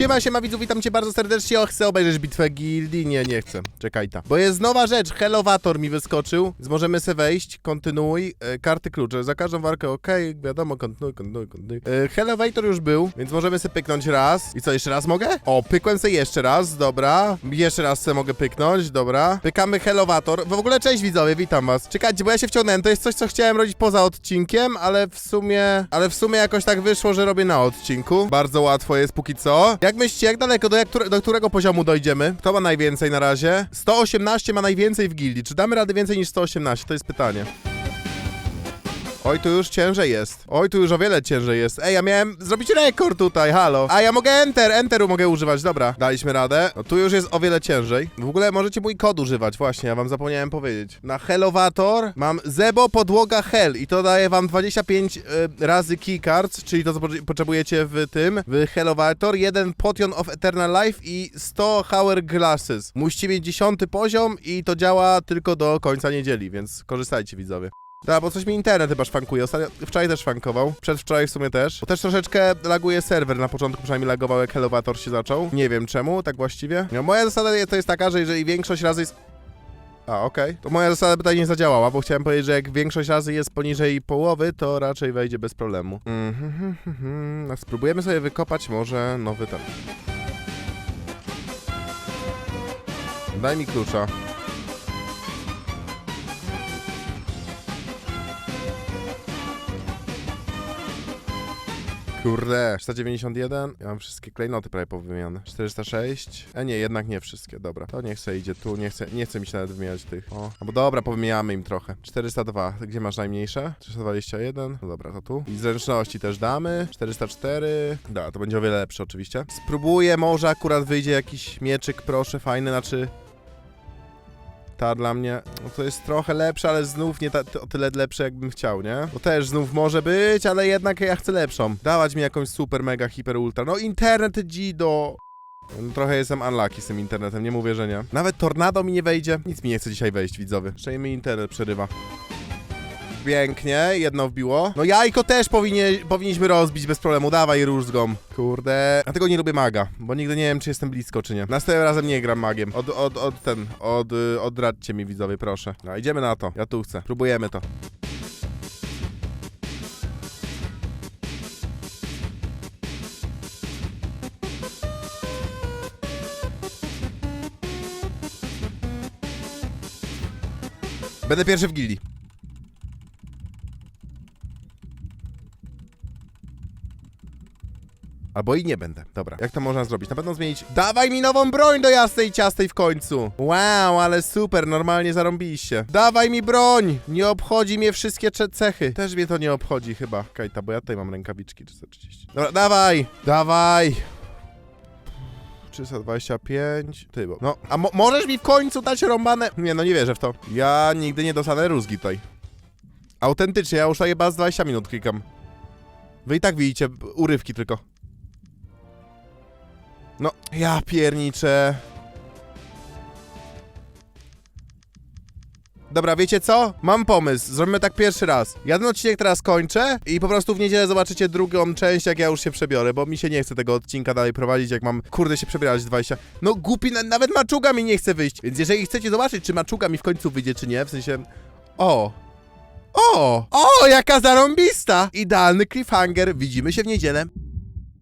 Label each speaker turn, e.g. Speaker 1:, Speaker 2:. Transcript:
Speaker 1: Siema, siema widzów, witam cię bardzo serdecznie. O, chcę obejrzeć bitwę gildii. Nie, nie chcę. Czekaj ta. Bo jest nowa rzecz. Hellowator mi wyskoczył. Możemy se wejść. Kontynuuj. E, karty klucze. Za każdą warkę ok. Wiadomo, kontynuuj, kontynuuj, kontynuuj. E, już był, więc możemy se pyknąć raz. I co, jeszcze raz mogę? O, pykłem se jeszcze raz. Dobra. Jeszcze raz se mogę pyknąć. Dobra. Pykamy Hellowator. W ogóle cześć widzowie, witam was. Czekajcie, bo ja się wciągnąłem. To jest coś, co chciałem robić poza odcinkiem, ale w sumie... Ale w sumie jakoś tak wyszło, że robię na odcinku. Bardzo łatwo jest póki co. Jak myślicie, jak daleko, do, jak, do którego poziomu dojdziemy? Kto ma najwięcej na razie? 118 ma najwięcej w gildii. Czy damy radę więcej niż 118? To jest pytanie. Oj, tu już ciężej jest. Oj, tu już o wiele ciężej jest. Ej, ja miałem zrobić rekord tutaj, halo. A ja mogę enter, enteru mogę używać, dobra. Daliśmy radę. No tu już jest o wiele ciężej. W ogóle możecie mój kod używać, właśnie, ja wam zapomniałem powiedzieć. Na Hellowator mam Zebo podłoga Hell i to daje wam 25 y, razy keycards, czyli to co potrze- potrzebujecie w tym, w Hellowator, jeden Potion of Eternal Life i 100 Hourglasses. Musicie mieć 10 poziom i to działa tylko do końca niedzieli, więc korzystajcie widzowie. Da, bo coś mi internet chyba szwankuje. Ostatnio, wczoraj też szwankował. Przedwczoraj w sumie też. Bo też troszeczkę laguje serwer. Na początku przynajmniej lagował, jak Hellowator się zaczął. Nie wiem czemu, tak właściwie. No, moja zasada to jest taka, że jeżeli większość razy jest... A, okej. To moja zasada tutaj nie zadziałała, bo chciałem powiedzieć, że jak większość razy jest poniżej połowy, to raczej wejdzie bez problemu. No, Spróbujemy sobie wykopać może nowy ten. Daj mi klucza. Kurde, 491. Ja mam wszystkie klejnoty prawie powymienione. 406. E nie, jednak nie wszystkie. Dobra, to niech se idzie tu. Nie chce, nie chce mi się nawet wymieniać tych. O, albo dobra, powymieniamy im trochę. 402. Gdzie masz najmniejsze? 321. No dobra, to tu. I zręczności też damy. 404. Da, to będzie o wiele lepsze oczywiście. Spróbuję, może akurat wyjdzie jakiś mieczyk, proszę, fajny, znaczy... Ta dla mnie, no to jest trochę lepsze, ale znów nie ta, o tyle lepsze, jakbym chciał, nie? Bo też znów może być, ale jednak ja chcę lepszą. Dawać mi jakąś super, mega, hiper, ultra. No internet Gido. No, trochę jestem unlucky z tym internetem, nie mówię, że nie. Nawet tornado mi nie wejdzie. Nic mi nie chce dzisiaj wejść, widzowie. Jeszcze mi internet przerywa. Pięknie, jedno wbiło. No jajko też powinie, powinniśmy rozbić bez problemu. Dawaj różdżgą. Kurde. Dlatego nie lubię maga, bo nigdy nie wiem, czy jestem blisko, czy nie. Następnym razem nie gram magiem. Od, od, od ten, od, y, odradźcie mi widzowie, proszę. No, idziemy na to. Ja tu chcę. Próbujemy to. Będę pierwszy w gildii. Albo i nie będę. Dobra, jak to można zrobić? Na pewno zmienić. Dawaj mi nową broń do jasnej ciastej w końcu. Wow, ale super, normalnie zarąbiliście. Dawaj mi broń! Nie obchodzi mnie wszystkie cechy. Też mnie to nie obchodzi chyba. Kajta, bo ja tutaj mam rękawiczki 330. Dobra, dawaj! Dawaj! 325. Ty, bo. No, a mo możesz mi w końcu dać rąbane? Nie, no nie wierzę w to. Ja nigdy nie dostanę rózgi tutaj. Autentycznie, ja już chyba z 20 minut klikam. Wy i tak widzicie urywki tylko. No, ja pierniczę. Dobra, wiecie co? Mam pomysł. Zrobimy tak pierwszy raz. Ja ten odcinek teraz kończę i po prostu w niedzielę zobaczycie drugą część, jak ja już się przebiorę, bo mi się nie chce tego odcinka dalej prowadzić, jak mam, kurde, się przebierać 20. No głupi, na, nawet maczuga mi nie chce wyjść. Więc jeżeli chcecie zobaczyć, czy maczuga mi w końcu wyjdzie, czy nie, w sensie... O! O! O, jaka zarąbista! Idealny cliffhanger. Widzimy się w niedzielę.